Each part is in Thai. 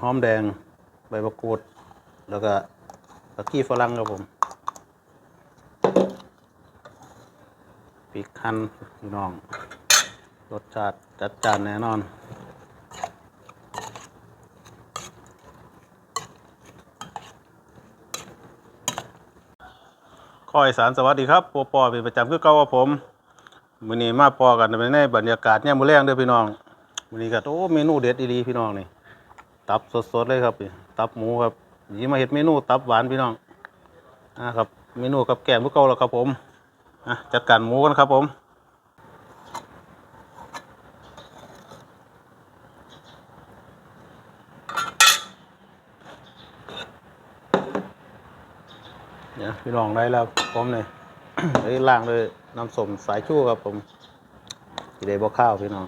หอมแดง ใบมะกรูด แล้วก็ตะกี้ฝรั่งครับผมพริกคั่นพี่น้อง รสชาติจัดจานแน่นอนข้ออีสานสวัสดีครับปอปอเป็นประจำคือเก่าว่าผมมื้อนี้มาพอกันในบรรยากาศยามมื้อแลงเด้อพี่น้องมื้อนี้ก็โอ้เมนูเด็ดดีๆพี่น้องนี่ ตับสดๆเลยครับตับหมูครับนี่มาเฮ็ดเมนูตับหวานพี่น้องนะครับเมนูกับแกล้มคือเก่าแล้วครับผมจัดการหมูกันครับผมเนี่ยพี่น้องได้แล้วผมเนี่ยเลยล่างเลยน้ำสมสายชูครับผมสิได้บ่ข้าวพี่น้อง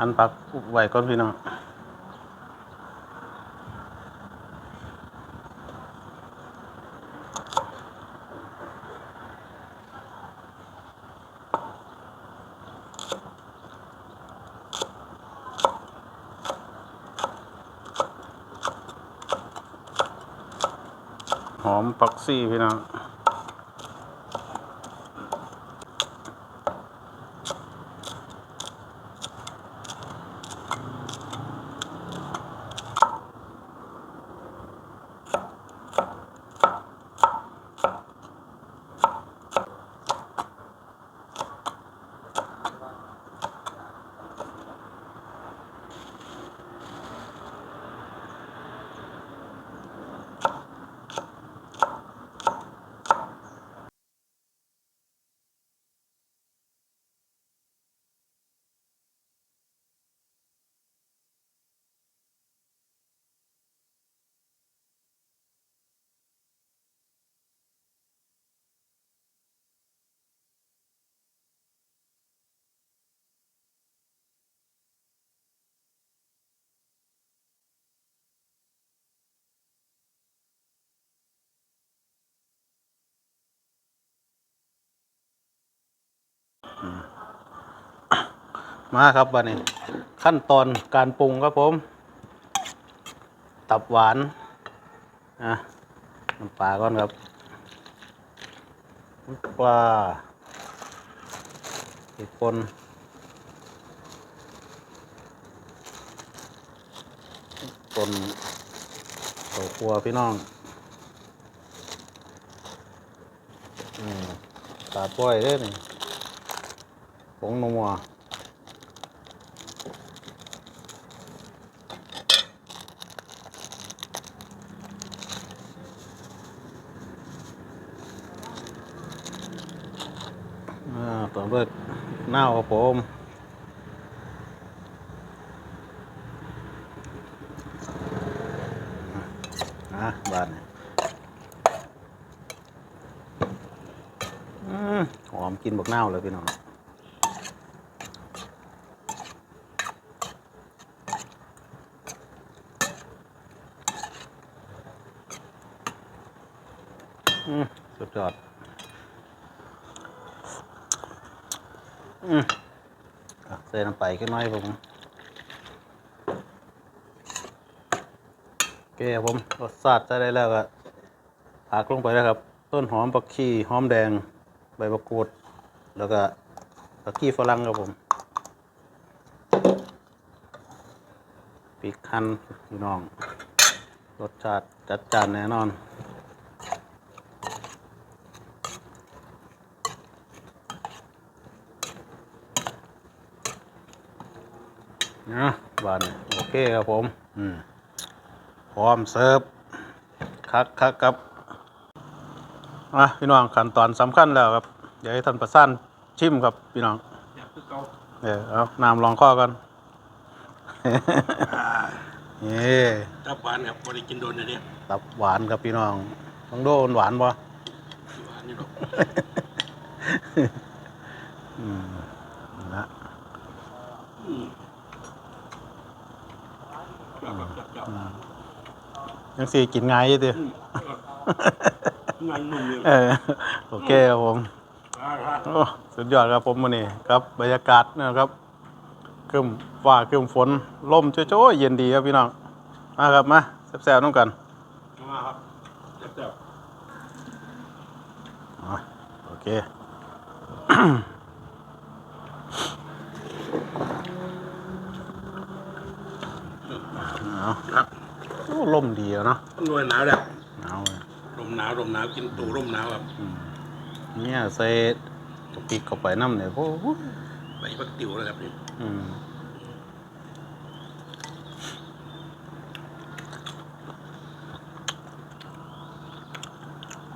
อันปักไว้ก่อนพี่น้องหอมปักซี่พี่น้อง มาครับบัดนี้ ขั้นตอนการปรุงครับผม ตับหวานอะน้ำปลาก่อนครับน้ำปลาอีกคนคนเต่าครัวพี่น้องอืมตาป้อยเด้อนี่ ผงนัวอ่าต่อด้วยหน้าครับผมอะบ้านนี่อืมหอมกินบักเน่าเลยพี่น้องอืมสุด ยอดอืมอะใส่น้ำไปขึ้นน้อยผมโอเคครับผมรสชาติใส่ได้แล้วก็ผักลงไปแล้วครับ ต้นหอมผักชีหอมแดง ใบมะกรูด แล้วก็ผักชีฝรั่งครับผมพริกคั่นพี่น้อง รสชาติจัดจานแน่นอน นะบานนี้โอเคครับผม อืมพร้อมเสิร์ฟคักคักครับอะพี่น้องขั้นตอนสำคัญแล้วครับเดี๋ยวให้ท่านประสานชิมครับพี่น้องอยากคือเก่าเออเอาน้ำลองข้อกันนี่ถ้าหวานครับบ่ได้กินโดนนะเนี่ยตับหวานครับพี่น้องต้องโดนหวานบ่หวานนี่หรอกอืมนะ อืมจับจับจับ อืม ยังสี่กินง่ายอยู่ดิอืมงานนุ่มเลยเออโอเคครับผมอ่าฮะโอ้สุดยอดครับผมวันนี้ครับบรรยากาศนะครับครึ้มฟ้าครึ้มฝนลมโจ้ยๆเย็นดีครับพี่น้องมาครับมาแซ่บๆน้องกันมาครับจับจับอ๋อโอเค เอา ครับ โอ้ ลมดีอะเนาะรวยหนาวแล้วหนาวเลยลมหนาวลมหนาวกินตูลมหนาวครับอืมเนี่ยใส่กะปิเข้าไปน้ำเนี่ยโอ้โหใบพักติ๋วเลยครับนี่อืม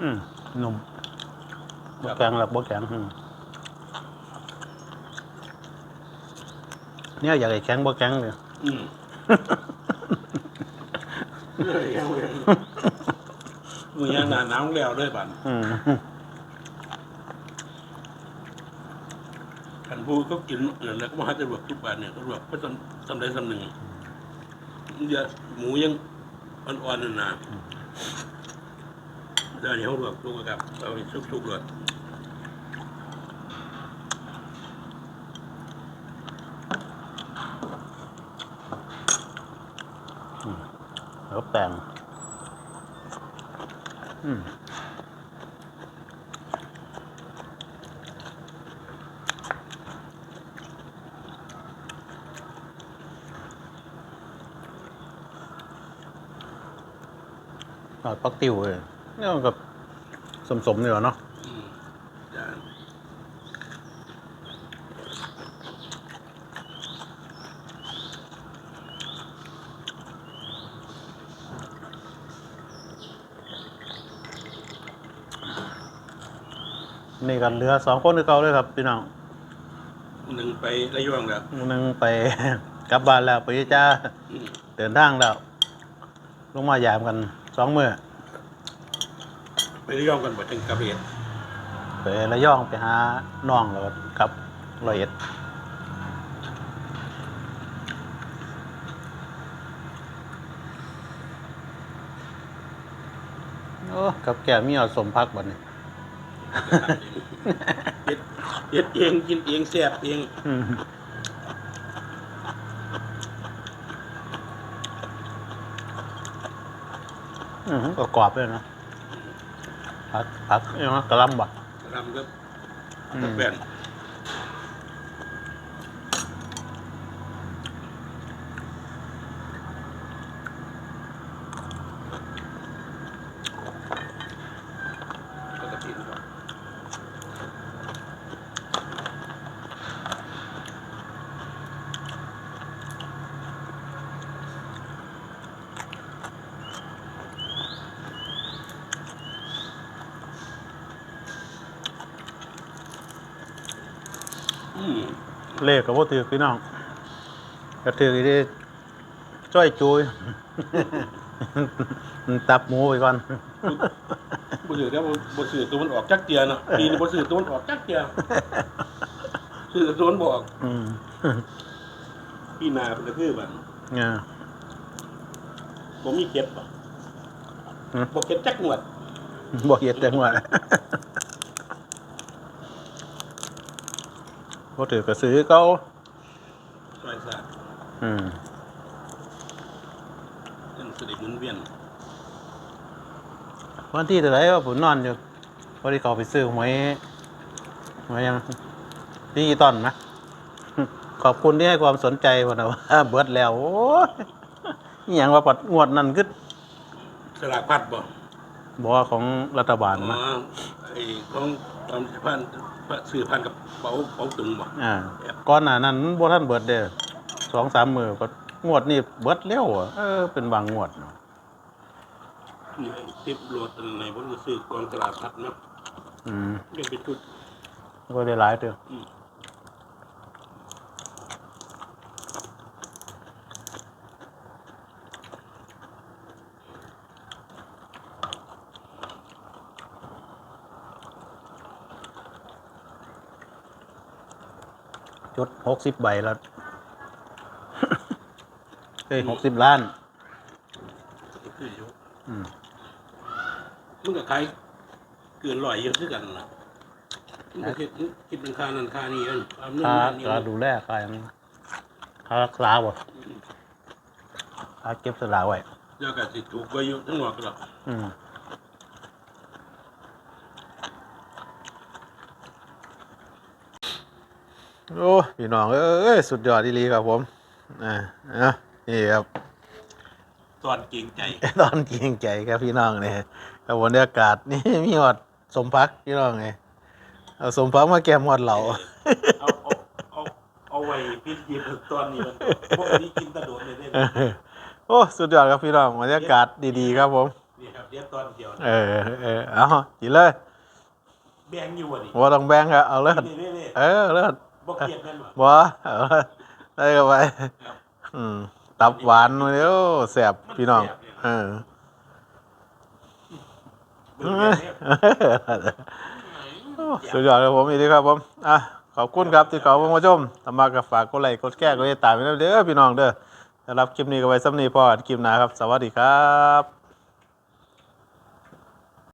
อืมนุ่มบกแกงหรอกบกแกงอืมเนี่ยอยากให้แข็งบกแกงเลย อืม เอ้ยเอาเลยมือยังหนาหนาวแล้วเลยบัดอืมขันผู้ก็กินเนี่ยแล้วก็มาจะรวกทุกบาทเนี่ยก็รวกก็ทำทำได้ทำหนึ่งเดี๋ยวหมูยังอ่อนๆนั่นนะเดี๋ยวนี้เขารวกทุกครับเอาไปชุบๆเลยแล้วแป้งอืมทอดปักติวเลยเนี่ยมันกับสมๆเนี่ยเนาะ นี่กันเหลือสองคนคือเก่าเลยครับพี่น้องหนึ่งไประยองแล้วหนึ่งไป กลับบ้านแล้วไปจ้าอืมเดินทางแล้วลงมายามกันสองมือไประยองกันบ่ถึงกระเบียดไประยองไปหาน้องแล้วก็กลับร้อยเอ็ดโอ้กับแก่มีเอาสมพักบัดนี้ เฮ็ดเฮ็ดเองกินเองแซ่บเองอืมอืมก็กรอบเลยนะผักผักยังไงกระหลำบ่รำก็อืมแป้น ปกตินะครับอืม เลขกับว่าถือพี่น้องกระถือที่จ้อยจุยตับหมูไปก่อนบ่ถือแล้วบ่ถือตัวมันออกจักเตียเนาะปีนี้บ่ถือตัวมันออกจักเตียถือตัวมันบ่ออกอืมพี่นาเป็นกระทืบมันเนี่ยบ่มีเก็บบ่หืมบ่เก็บจักหนวดบอกเหยียดแต่หัวว่าถือกระสือเขาซอยซาดอืมเป็นสดิหมุนเวียนวันที่เท่าไหรว่าผมนอนอยู่พอดีเขาไปซื้อหวยหวยยังดิจิตอลนะ ขอบคุณที่ให้ความสนใจผมนะว่าเบิดแล้วโอ้ยอหย่างว่าปัดงวดนั่นคือสลากพัดบ่บอกว่าของรัฐบาลอ๋อนะ ไอ้ของตอนพัน สื่อพันกับเป๋าเป๋าตุงบ่อ่าก่อนหน้านั้นบ่ท่านเบิดเด้อสองสามมือก็งวดนี่เบิดเร็วอะเออเป็นบางงวดเนาะนี่ไอ้ติบโหลดอันไหนบ่รู้สึกกองตลาดพัดเนาะอืมยังเป็นชุดก็ได้หลายเด้ออืม จุดหกสิบใบแล้วเฮ้ยหกสิบล้านคืออยู่อืมมึงกับใครเกินร้อยเยอะคือกันล่ะมึงก็คิดคิดเป็นค่านั้นค่านี้อันเอาเงินค่ามานี่ค่าดูแลค่าหยังค่ารักษาบ่ค่าเก็บสลากไว้แล้วก็สิถูกไว้อยู่ทั้งหมดหรอกอืม โอ้พี่น้องเอ้ยสุดยอดดีหลีครับผมอ่าอะนี่ครับตอนเก่งใจ ตอนเกียงใจครับพี่น้องเนี่ยกับบรรยากาศนี่มีหอดสมพักพี่น้องไงเอาสมพักมาแกมหอดเหล่าเอาเอาเอาเอาไว้พิจิตรตอนนี้มันพวกนี้กินตะโดดเลยได้โอ้สุดยอดครับพี่น้องบรรยากาศดีๆครับผมนี่ครับเดี๋ยวตอนเดียวเออเออเอากินเลยแบ่งอยู่วะนี่ว่าต้องแบงครับเอาเลิศนี่นี่นี่เออเลิศ บ่เกลียดนั่นหรอบ่เอาเลิศได้กันไปอืมตับหวานมาเดี๋ยวแสบพี่น้องเออเบิ่งแม่เนี่ยโอ้สุดยอดครับผมอีกทีครับผมอะขอบคุณครับที่เขามาชมทำมากับฝากกดไลค์กดแก้กดติดตามไปด้วยเด้อพี่น้องเด้อสำหรับคลิปนี้ก็ไว้ซ้ำนี้พอกันคลิปหน้าครับ สวัสดีครับ